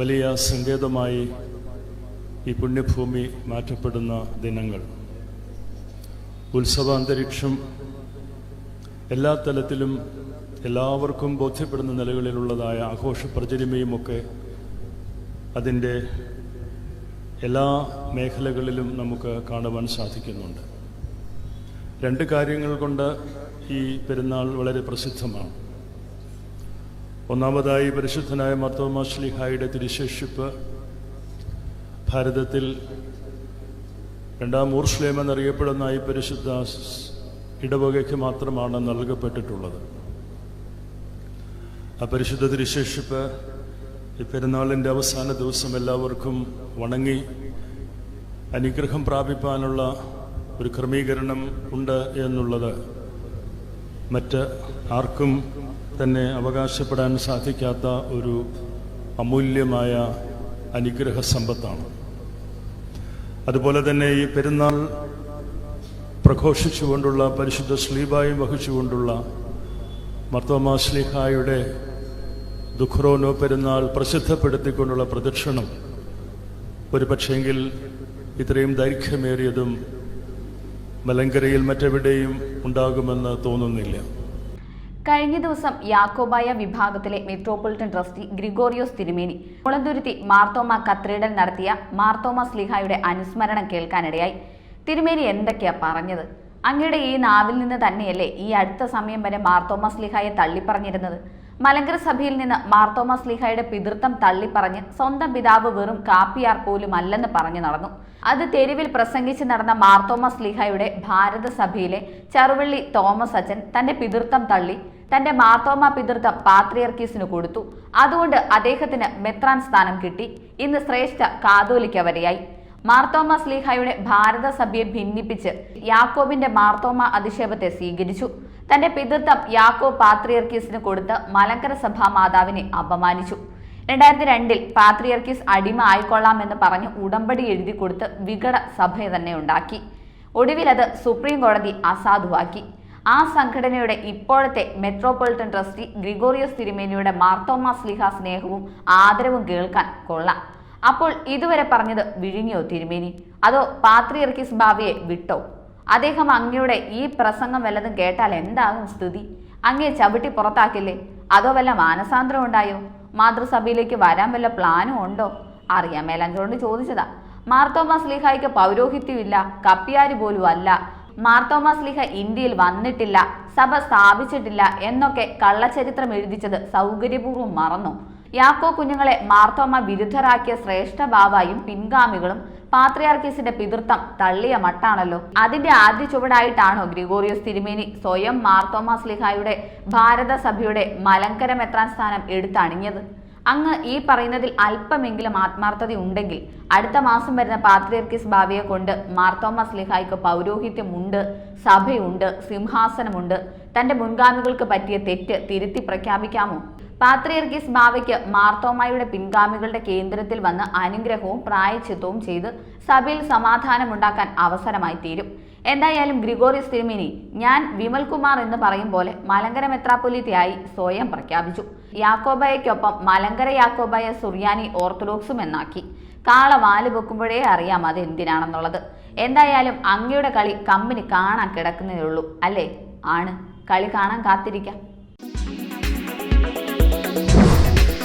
വലിയ സങ്കേതമായി ഈ പുണ്യഭൂമി മാറ്റപ്പെടുന്ന ദിനങ്ങൾ. ഉത്സവാന്തരീക്ഷം എല്ലാ തലത്തിലും എല്ലാവർക്കും ബോധ്യപ്പെടുന്ന നിലകളിലുള്ളതായ ആഘോഷ പ്രചരിമയുമൊക്കെ അതിന്റെ എല്ലാ മേഖലകളിലും നമുക്ക് കാണുവാൻ സാധിക്കുന്നുണ്ട്. രണ്ട് കാര്യങ്ങൾ കൊണ്ട് ഈ പെരുന്നാൾ വളരെ പ്രസിദ്ധമാണ്. ഒന്നാമതായി പരിശുദ്ധനായ മർത്തോമാ ശ്ലീഹായുടെ തിരുശേഷിപ്പ്. ഭാരതത്തിൽ രണ്ടാം ഊർഷ്ലേം എന്നറിയപ്പെടുന്ന ഈ പരിശുദ്ധ ഇടവകയ്ക്ക് മാത്രമാണ് നൽകപ്പെട്ടിട്ടുള്ളത്. ആ പരിശുദ്ധ തിരുശേഷിപ്പ് ഈ പെരുന്നാളിന്റെ അവസാന ദിവസം എല്ലാവർക്കും വണങ്ങി അനുഗ്രഹം പ്രാപിപ്പാനുള്ള ഒരു ക്രമീകരണം ഉണ്ട് എന്നുള്ളത് മറ്റ് ആർക്കും തന്നെ അവകാശപ്പെടാൻ സാധിക്കാത്ത ഒരു അമൂല്യമായ അനുഗ്രഹ സമ്പത്താണ്. അതുപോലെ തന്നെ ഈ പെരുന്നാൾ പ്രഘോഷിച്ചുകൊണ്ടുള്ള പരിശുദ്ധ ശ്ലീബായും വഹിച്ചുകൊണ്ടുള്ള മർത്തോമാ ശ്ലീഹായുടെ ദുഃഖറോനോ പെരുന്നാൾ പ്രസിദ്ധപ്പെടുത്തിക്കൊണ്ടുള്ള പ്രദക്ഷിണം ഒരു പക്ഷേങ്കിൽ ഇത്രയും ദൈർഘ്യമേറിയതും മലങ്കരയിൽ മറ്റെവിടെയും ഉണ്ടാകുമെന്ന് തോന്നുന്നില്ല. കഴിഞ്ഞ ദിവസം യാക്കോബായ വിഭാഗത്തിലെ മെട്രോപൊളിറ്റൻ ട്രസ്റ്റി ഗ്രിഗോറിയോസ് തിരുമേനി കുളന്തുരുത്തി മാർത്തോമ കത്രീഡൽ നടത്തിയ മാർത്തോമ സ്ലിഹായുടെ അനുസ്മരണം കേൾക്കാനിടയായി. തിരുമേനി എന്തൊക്കെയാ പറഞ്ഞത്? അങ്ങയുടെ ഈ നാവിൽ നിന്ന് തന്നെയല്ലേ ഈ അടുത്ത സമയം വരെ മാർത്തോമ സ്ലിഹായെ തള്ളിപ്പറഞ്ഞിരുന്നത്? മലങ്കര സഭയിൽ നിന്ന് മാർത്തോമ സ്ലിഹയുടെ പിതൃത്വം തള്ളിപ്പറഞ്ഞ് സ്വന്തം പിതാവ് വെറും കാപ്പിയാർ പോലും അല്ലെന്ന് പറഞ്ഞു നടന്നു. അത് തെരുവിൽ പ്രസംഗിച്ച് നടന്ന മാർത്തോമ സ്ലിഹയുടെ ഭാരത സഭയിലെ ചറുവള്ളി തോമസ് അച്ഛൻ തന്റെ പിതൃത്വം തള്ളി തന്റെ മാർത്തോമ പിതൃത്വം പാത്രിയർക്കീസിന് കൊടുത്തു. അതുകൊണ്ട് അദ്ദേഹത്തിന് മെത്രാൻ സ്ഥാനം കിട്ടി. ഇന്ന് ശ്രേഷ്ഠ കാതോലിക്ക വരെയായി. മാർത്തോമ സ്ലീഹായുടെ ഭാരത സഭയെ ഭിന്നിപ്പിച്ച് യാക്കോബിന്റെ മാർത്തോമ അധിക്ഷേപത്തെ സ്വീകരിച്ചു. തന്റെ പിതൃത്വം യാക്കോ പാത്രിയർക്കീസിന് കൊടുത്ത് മലങ്കര സഭാ മാതാവിനെ അപമാനിച്ചു. രണ്ടായിരത്തി രണ്ടിൽ പാത്രിയർക്കീസ് അടിമ ആയിക്കൊള്ളാമെന്ന് പറഞ്ഞ് ഉടമ്പടി എഴുതി കൊടുത്ത് വികട സഭ തന്നെ ഉണ്ടാക്കി. ഒടുവിൽ അത് സുപ്രീം കോടതി അസാധുവാക്കി. ആ സംഘടനയുടെ ഇപ്പോഴത്തെ മെട്രോപൊളിറ്റൻ ട്രസ്റ്റി ഗ്രിഗോറിയസ് തിരുമേനിയുടെ മാർത്തോമാ സ്ലിഹ സ്നേഹവും ആദരവും കേൾക്കാൻ കൊള്ളാം. അപ്പോൾ ഇതുവരെ പറഞ്ഞത് വിഴിഞ്ഞോ തിരുമേനി? അതോ പാത്രിയർക്കിസ് ഭാവിയെ വിട്ടോ? അദ്ദേഹം അങ്ങയുടെ ഈ പ്രസംഗം വല്ലതും കേട്ടാൽ എന്താകും സ്ഥിതി അങ്ങയെ ചവിട്ടി പുറത്താക്കില്ലേ? അതോ വല്ല മാനസാന്തരം ഉണ്ടായോ? മാതൃസഭയിലേക്ക് വരാൻ വല്ല പ്ലാനും ഉണ്ടോ? അറിയാൻ മേലഞ്ചോണ്ട് ചോദിച്ചതാ. മാർത്തോമ സ്ലിഹായ്ക്ക് പൗരോഹിത്യമില്ല കപ്പിയാരി പോലും അല്ല. മാർത്തോമ സ്ലിഹ ഇന്ത്യയിൽ വന്നിട്ടില്ല സഭ സ്ഥാപിച്ചിട്ടില്ല എന്നൊക്കെ കള്ളച്ചരിത്രം എഴുതിച്ചത് സൗകര്യപൂർവം മറന്നു. യാക്കോ കുഞ്ഞുങ്ങളെ മാർത്തോമ വിരുദ്ധരാക്കിയ ശ്രേഷ്ഠ ബാവായും പിൻഗാമികളും പാത്രിയാർക്കീസിന്റെ പിതൃത്വം തള്ളിയ മട്ടാണല്ലോ. അതിന്റെ ആദ്യ ചുവടായിട്ടാണോ ഗ്രിഗോറിയോസ് തിരുമേനി സ്വയം മാർത്തോമ സ്ലിഹായുടെ ഭാരത സഭയുടെ മലങ്കര മെത്രാൻ സ്ഥാനം എടുത്തണിഞ്ഞത്? അങ്ങ് ഈ പറയുന്നതിൽ അല്പമെങ്കിലും ആത്മാർത്ഥത ഉണ്ടെങ്കിൽ അടുത്ത മാസം വരുന്ന പാത്രിയർക്കിസ് ഭാവിയെ കൊണ്ട് മാർത്തോമ സ്ലിഹായ്ക്ക് പൗരോഹിത്യമുണ്ട് സഭയുണ്ട് സിംഹാസനമുണ്ട്. തന്റെ മുൻഗാമികൾക്ക് പറ്റിയ തെറ്റ് തിരുത്തി പ്രഖ്യാപിക്കാമോ? പാത്രിയർഗീസ് ബാവയ്ക്ക് മാർത്തോമായുടെ പിൻഗാമികളുടെ കേന്ദ്രത്തിൽ വന്ന് അനുഗ്രഹവും പ്രായച്ചിത്തവും ചെയ്ത് സഭയിൽ സമാധാനമുണ്ടാക്കാൻ അവസരമായി തീരും. എന്തായാലും ഗ്രിഗോറിയസ് തിരുമിനി ഞാൻ വിമൽകുമാർ എന്ന് പറയും പോലെ മലങ്കര മെത്രാപ്പൊലിത്തയായി സ്വയം പ്രഖ്യാപിച്ചു. യാക്കോബായയ്ക്കൊപ്പം മലങ്കര യാക്കോബായ സുറിയാനി ഓർത്തഡോക്സും എന്നാക്കി. കാള വാൽ വെക്കുമ്പോഴേ അറിയാം അത് എന്തിനാണെന്നുള്ളത്. എന്തായാലും അങ്ങയുടെ കളി കമ്പനി കാണാൻ കിടക്കുന്നതേ ഉള്ളൂ അല്ലേ? ആണ്. കളി കാണാൻ കാത്തിരിക്കാം.